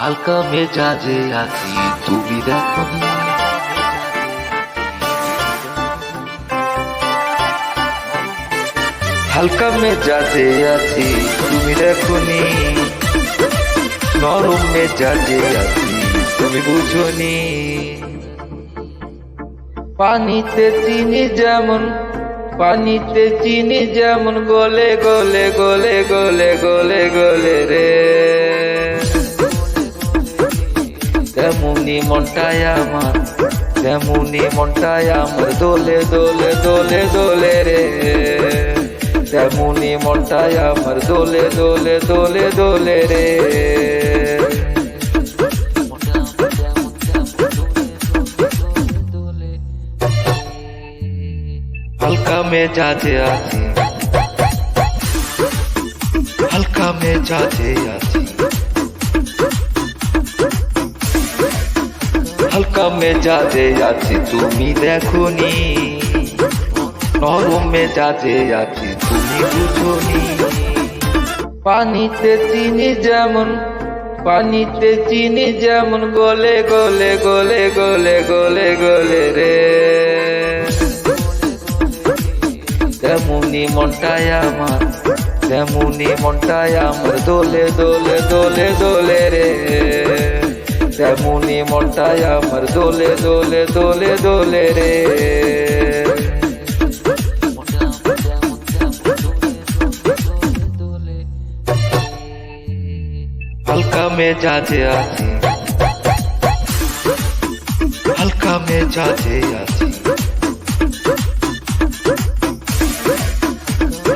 হালকা মেজাজে আছি, তুমি দেখো নি। হালকা মেজাজে আছি, তুমি দেখো নি। নরম মেজাজে আছি, তুমি বুঝনি পানিতে চিনি যেমন, পানিতে চিনি যেমন, গলে গলে গলে গলে গলে গলে রে। তেমনি মনটাই আমার, তেমনি মনটাই আমার, দোলে দোলে দোলে দোলে রে। তেমনি মনটাই আমার, দোলে দোলে দোলে দোলে রে। হালকা মেজাজে আছি। হালকা মেজাজে আছি। হালকা মেজাজে আছি, তুমি দেখোনি। নরম মেজাজে আছি, তুমি বুঝোনি। পানিতে চিনি যেমন, পানিতে চিনি যেমন, গলে গলে গলে গলে গলে গলে রে। তেমনি মনটাই আমার, তেমনি মনটাই আমার, দোলে দোলে দোলে দোলে। তেমনি মনটাই আমার দোলে দোলে দোলে দোলে রে। হালকা মেজাজে আছি। হালকা মেজাজে আছি।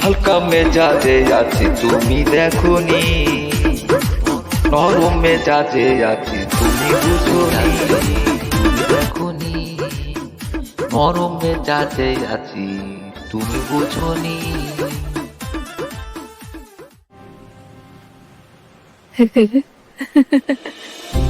হালকা মেজাজে আছি, তুমি দেখোনি। নরম মেজাজে আছি। দেখোনি নরম মেজাজে আছি তুমি বুঝোনি।